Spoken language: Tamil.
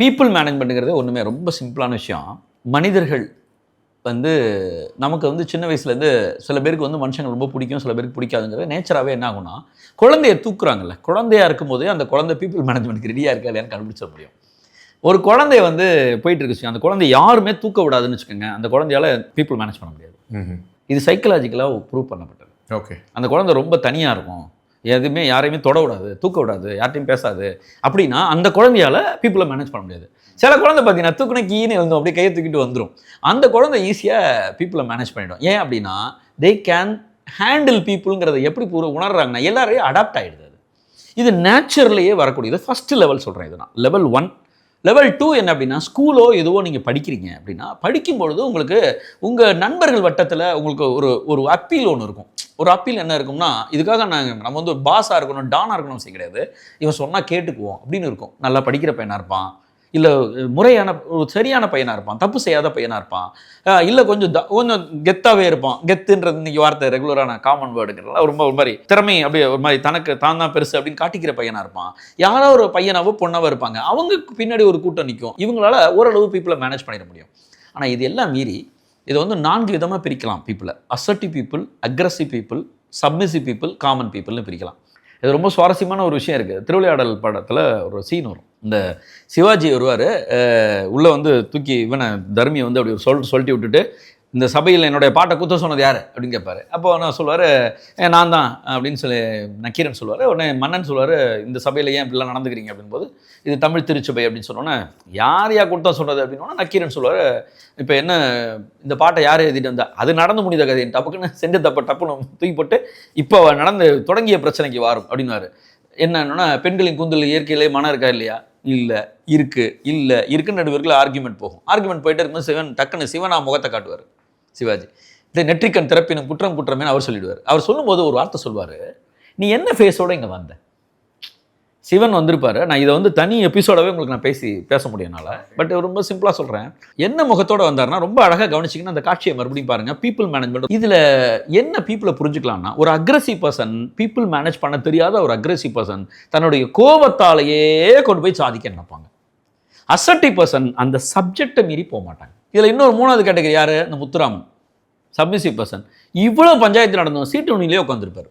பீப்புள் மேனேஜ்மெண்ட்டுங்கிறது ஒன்றுமே ரொம்ப சிம்பிளான விஷயம். மனிதர்கள் வந்து நமக்கு வந்து சின்ன வயசுலேருந்து சில பேருக்கு வந்து மனுஷங்க ரொம்ப பிடிக்கும் சில பேருக்கு பிடிக்காதுங்கிறது நேச்சராகவே என்ன ஆகும்னா குழந்தைய தூக்குறாங்கல்ல குழந்தையா இருக்கும்போதே அந்த குழந்தை பீப்புள் மேனேஜ்மெண்ட்க்கு ரெடியாக இருக்கா இல்லையான்னு கண்டுபிடிச்சிட முடியும். ஒரு குழந்தைய வந்து போயிட்டு இருக்கு அந்த குழந்தை யாருமே தூக்க விடாதுன்னு வச்சுக்கோங்க அந்த குழந்தையால பீப்புள் மேனேஜ் பண்ண முடியாது. இது சைக்கலாஜிக்கலாக ப்ரூவ் பண்ணப்பட்டது. ஓகே அந்த குழந்தை ரொம்ப தனியாக இருக்கும். எதுவுமே யாரையுமே தொட விடாது தூக்க விடாது யார்ட்டையும் பேசாது. அப்படின்னா அந்த குழந்தையால் பீப்புளை மேனேஜ் பண்ண முடியாது. சில குழந்தை பார்த்தீங்கன்னா தூக்குன கீன்னு வந்து அப்படியே கையை தூக்கிட்டு வந்துடும் அந்த குழந்தை ஈஸியாக பீப்புளை மேனேஜ் பண்ணிடும். ஏன் அப்படின்னா தே கேன் ஹேண்டில் பீப்புளுங்கிறத எப்படி பூரா உணர்றாங்கன்னா எல்லாரையும் அடாப்ட் ஆகிடுது அது. இது நேச்சுரலையே வரக்கூடியது ஃபஸ்ட்டு லெவல் சொல்கிறேன் இது நான் லெவல் ஒன் லெவல் டூ என்ன அப்படின்னா ஸ்கூலோ எதுவோ நீங்கள் படிக்கிறீங்க அப்படின்னா படிக்கும் பொழுது உங்களுக்கு உங்கள் நண்பர்கள் வட்டத்தில் உங்களுக்கு ஒரு ஒரு அப்பீல் ஒன்று இருக்கும். ஒரு அப்பீல் என்ன இருக்கும்னா இதுக்காக நாங்கள் நம்ம வந்து ஒரு பாஸாக இருக்கணும் டானாக இருக்கணும் அவசியம் கிடையாது. இவன் சொன்னால் கேட்டுக்குவோம் அப்படின்னு இருக்கும். நல்லா படிக்கிற பையனாக இருப்பான். இல்லை முறையான ஒரு சரியான பையனாக இருப்பான். தப்பு செய்யாத பையனாக இருப்பான். இல்லை கொஞ்சம் த- கொஞ்சம் கெத்தாகவே இருப்பான். கெத்துன்றது இன்னைக்கு வார்த்தை ரெகுலரான காமன் வேர்டுங்கிறதுல ரொம்ப ஒரு மாதிரி திறமை அப்படியே ஒரு மாதிரி தனக்கு தான் தான் பெருசு அப்படின்னு காட்டிக்கிற பையனாக இருப்பான். யாரோ ஒரு பையனாவோ பொண்ணாவோ இருப்பாங்க. அவங்க பின்னாடி ஒரு கூட்டம் நிற்கும் இவங்களால ஓரளவு பீப்புளை மேனேஜ் பண்ணிட முடியும். ஆனால் இது எல்லாம் மீறி இதை வந்து நான்கு விதமாக பிரிக்கலாம் பீப்புளை assertive people aggressive people submissive people common பீப்புள்னு பிரிக்கலாம். இது ரொம்ப சுவாரஸ்யமான ஒரு விஷயம் இருக்குது திருவிளையாடல் படத்தில் ஒரு சீன் வரும். இந்த சிவாஜி வருவார் உள்ளே வந்து தூக்கி இவனை தர்மியை வந்து அப்படி சொல் சொல்லிட்டு விட்டுட்டு இந்த சபையில் என்னுடைய பாட்டை குத்த சொன்னது யார்? அப்படின்னு கேட்பாரு அப்போ நான் சொல்லுவார் நான் தான் அப்படின்னு சொல்லி நக்கீரன் சொல்லுவார். உடனே மன்னன் சொல்லுவார் இந்த சபையில் ஏன் இப்படிலாம் நடந்துக்கிறீங்க? அப்படின்போது இது தமிழ் திருச்சபை அப்படின்னு சொன்னோன்னே யார் யா குத்தம் சொன்னது? அப்படின்னா நக்கீரன் சொல்லுவார் இப்போ என்ன இந்த பாட்டை யார் எழுதிட்டு வந்தா? அது நடந்து முடிந்த கதை டப்புக்குன்னு செஞ்ச தப்ப டப்புன்னு தூக்கி போட்டு இப்போ நடந்து தொடங்கிய பிரச்சனைக்கு வாரும் அப்படின்னாரு என்னன்னா பெண்களின் கூந்தல் இயற்கையிலே மனம் இருக்கா இல்லையா? இல்லை இருக்கு இல்லை இருக்குன்னு நடுவர்கள் ஆர்குமெண்ட் போகும். ஆர்குமெண்ட் போயிட்டு இருக்கும்போது சிவன் டக்குன்னு சிவனா முகத்தை காட்டுவார். சிவாஜி. இந்த நெற்றிக்கண் திறப்பினும் குற்றம் குற்றமே அவர் சொல்லிடுவார். அவர் சொல்லும்போது ஒரு வார்த்தை சொல்வார். நீ என்ன ஃபேஸோட இங்கே வந்த? சிவன் வந்திருப்பாரு. நான் இதை வந்து தனி எபிசோடவே உங்களுக்கு நான் பேசி பேச முடியும்னால பட் ரொம்ப சிம்பிளாக சொல்கிறேன் என்ன முகத்தோட வந்தாருன்னா ரொம்ப அழகாக கவனிச்சிங்கன்னா அந்த காட்சியை மறுபடியும் பாருங்கள் பீப்புள் மேனேஜ்மெண்ட் இதில் என்ன பீப்புளை புரிஞ்சுக்கலாம்னா ஒரு அக்ரஸிவ் பர்சன் பீப்புள் மேனேஜ் பண்ண தெரியாத ஒரு அக்ரஸிவ் பர்சன் தன்னுடைய கோபத்தாலேயே கொண்டு போய் சாதிக்க நினைப்பாங்க. அசர்ட்டிவ் பர்சன் அந்த சப்ஜெக்டை மீறி போக மாட்டாங்க. இதில் இன்னொரு மூணாவது கேட்டகரி யார்? இந்த முத்துராமன். சப்மிசிவ் பர்சன் இவ்வளோ பஞ்சாயத்து நடந்தவன் சீட்டு நுனிலே உட்காந்துருப்பார்